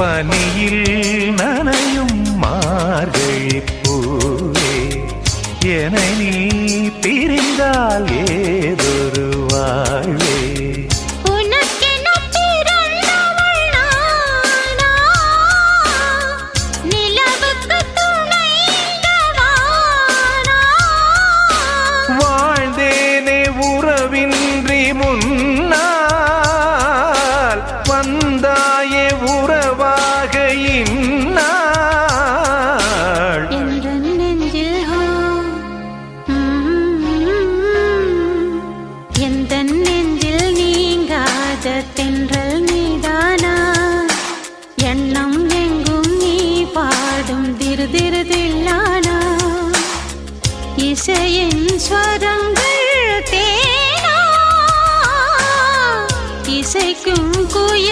பனியில் நனையும் மார்கழி பூவே என நீ பிரிந்தால் ஏதொரு இசையின் ஸ்வரங்கள் தேனா. இசைக்கும் குயில்